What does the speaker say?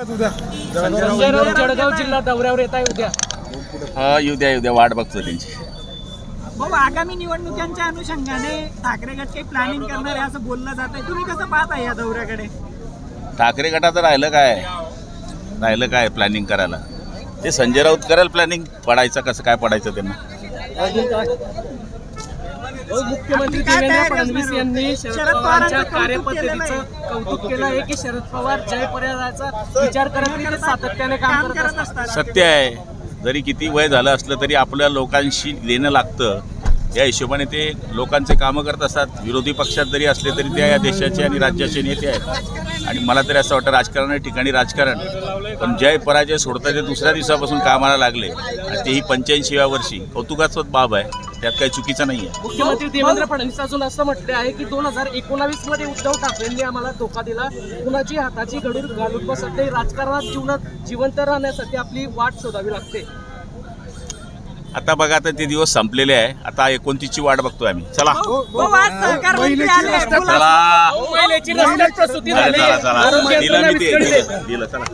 संजय राऊत जळगाव जिल्हा दौऱ्यावर येत आहे उद्या. हा येऊ द्या येऊ द्या. वाट बघतो त्यांची. भाऊ आगामी निवडणुकांच्या अनुषंगाने ठाकरे गट काही प्लॅनिंग करणार आहे असं बोललं जात आहे. तुम्ही कसं पाहता या दौऱ्याकडे? ठाकरे गटाचं राहिलं काय? राहिलं काय प्लॅनिंग करायला? ते संजय राऊत करेल प्लॅनिंग पडायचं कसं काय पडायचं त्यांना? मुख्यमंत्री देवेंद्र फडणवीस? यांनी शरद पवारांच्या कार्यपद्धतीचं कौतुक केलं आहे की शरद पवार जय पर्यायाचा विचार करत नाही सातत्याने काम करत असतात. सत्य आहे. जरी किती वय झालं असलं तरी आपल्या लोकांशी देणं लागतं. या हिशोबाने ते लोकांचे कामं करत असतात. विरोधी पक्षात जरी असले तरी त्या या देशाचे आणि राज्याचे नेते आहेत. आणि मला तरी असं वाटतं राजकारण ठिकाणी राजकारण. पण जय पराजय सोडता ते दुसऱ्या दिवसापासून कामाला लागले. आणि तेही पंच्याऐंशीव्या वर्षी. कौतुकास्पद बाब आहे. त्यात काही चुकीचं नाही आहे मुख्यमंत्री देवेंद्र फडणवीस अजून असं म्हटले आहे की दोन हजार एकोणावीसमध्ये उद्धव ठाकरेंनी आम्हाला धोका दिला. कुणाची हाताची घडून घालून बसत नाही. राजकारणात जीवनात जिवंत राहण्यासाठी आपली वाट शोधावी लागते. आता बघा आता ते दिवस संपलेले आहे. आता एकोणतीसची वाट बघतोय आम्ही. चला. चला. चला झाली. चला दिलं मी ते. दिलं चला.